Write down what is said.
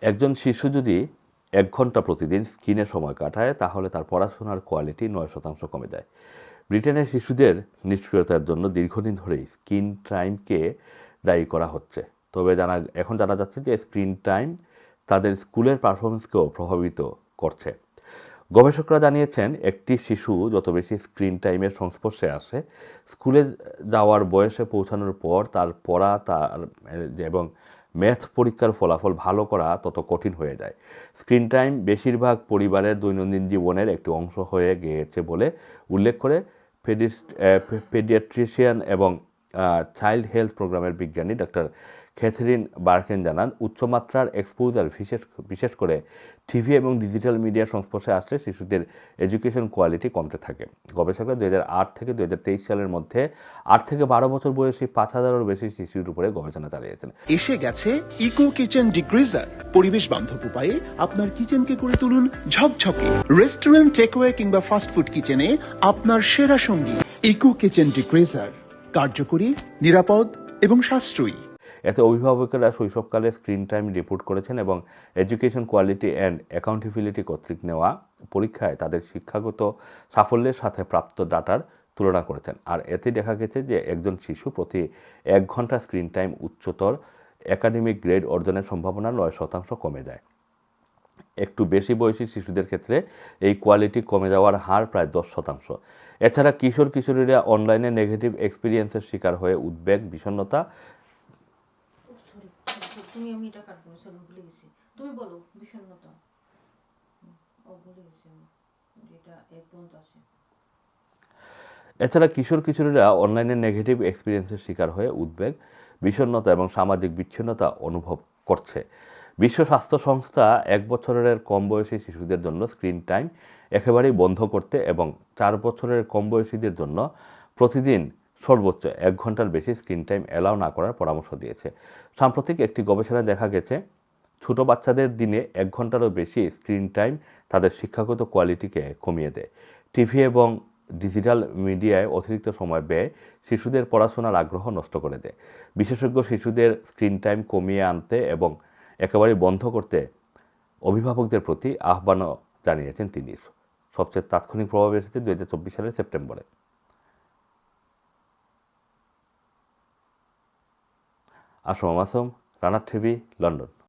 একজন শিশু যদি এক ঘণ্টা প্রতিদিন স্ক্রিনে সময় কাটায়, তাহলে তার পড়াশোনার কোয়ালিটি নয় শতাংশ কমে যায়। ব্রিটেনের শিশুদের নিষ্ক্রিয়তার জন্য দীর্ঘদিন ধরেই স্ক্রিন টাইমকে দায়ী করা হচ্ছে। তবে জানা, এখন জানা যাচ্ছে যে স্ক্রিন টাইম তাদের স্কুলের পারফরমেন্সকেও প্রভাবিত করছে। গবেষকরা জানিয়েছেন, একটি শিশু যত বেশি স্ক্রিন টাইমের সংস্পর্শে আসে, স্কুলে যাওয়ার বয়সে পৌঁছানোর পর তার পড়া, তার, এবং ম্যাথ পরীক্ষার ফলাফল ভালো করা তত কঠিন হয়ে যায়। স্ক্রিন টাইম বেশিরভাগ পরিবারের দৈনন্দিন জীবনের একটি অংশ হয়ে গিয়েছে বলে উল্লেখ করে পেডিয়াট্রিশিয়ান এবং চাইল্ড হেলথ প্রোগ্রামের বিজ্ঞানী ডক্টর ক্যাথরিন বার্কেন জানান, উচ্চমাত্রার এক্সপোজার বিশেষ বিশেষ করে টিভি এবং ডিজিটাল মিডিয়ার সংস্পর্শে আসলে শিশুদের এডুকেশন কোয়ালিটি কমতে থাকে। গবেষকরা দু থেকে দুহাজার তেইশ সালের মধ্যে আট থেকে বারো বছর বয়সী পাঁচ হাজারেরও বেশি শিশুর উপরে গবেষণা চালিয়েছেন। এসে গেছে ইকো কিচেন ডিগ্রিজার পরিবেশ বান্ধব উপায়ে আপনার কিচেনকে করে তুলুন ঝকঝকে। রেস্টুরেন্ট টেকওয়ে কিংবা ফাস্টফুড কিচেনে আপনার সেরা সঙ্গী। ইকো কিচেন ডিগ্রিজার কার্যকরী নিরাপদ এবং সাশ্রয়ী। এতে অভিভাবকেরা শৈশবকালে স্ক্রিন টাইম রিপোর্ট করেছেন এবং এডুকেশন কোয়ালিটি অ্যান্ড অ্যাকাউন্টেবিলিটি কর্তৃক নেওয়া পরীক্ষায় তাদের শিক্ষাগত সাফল্যের সাথে প্রাপ্ত ডাটার তুলনা করেছেন। আর এতে দেখা গেছে যে একজন শিশু প্রতি এক ঘণ্টা স্ক্রিন টাইম উচ্চতর একাডেমিক গ্রেড অর্জনের সম্ভাবনা নয় শতাংশ কমে যায়। একটু বেশি বয়সী শিশুদের ক্ষেত্রে এই কোয়ালিটি কমে যাওয়ার হার প্রায় দশ শতাংশ। এছাড়া কিশোর কিশোরীরা অনলাইনে নেগেটিভ এক্সপিরিয়েন্সের শিকার হয়ে উদ্বেগ বিষণ্ণতা সরি তুমি আমি এটা কাটবো সরি ভুলে গেছি। তুমি বলো বিষণ্ণতা। ও ভুলে গেছি যেটা এক পর্যন্ত আসে এছাড়া কিশোর কিশোরীরা অনলাইনে নেগেটিভ এক্সপিরিয়েন্সের শিকার হয়ে উদ্বেগ বিষণ্ণতা এবং সামাজিক বিচ্ছিন্নতা অনুভব করছে। বিশ্ব স্বাস্থ্য সংস্থা এক বছরের কম বয়সী শিশুদের জন্য স্ক্রিন টাইম একেবারেই বন্ধ করতে এবং চার বছরের কম বয়সীদের জন্য প্রতিদিন সর্বোচ্চ এক ঘণ্টার বেশি স্ক্রিন টাইম অ্যালাউ না করার পরামর্শ দিয়েছে। সাম্প্রতিক একটি গবেষণায় দেখা গেছে, ছোট বাচ্চাদের দিনে এক ঘন্টারও বেশি স্ক্রিন টাইম তাদের শিক্ষাগত কোয়ালিটিকে কমিয়ে দেয়। টিভি এবং ডিজিটাল মিডিয়ায় অতিরিক্ত সময় ব্যয় শিশুদের পড়াশোনার আগ্রহ নষ্ট করে দেয়। বিশেষজ্ঞ শিশুদের স্ক্রিন টাইম কমিয়ে আনতে এবং একেবারে বন্ধ করতে অভিভাবকদের প্রতি আহ্বানও জানিয়েছেন তিনি। সবচেয়ে তাৎক্ষণিক প্রভাব এসেছে দু হাজার চব্বিশ সালের সেপ্টেম্বরে। আসম আসম রানার টিভি, লন্ডন।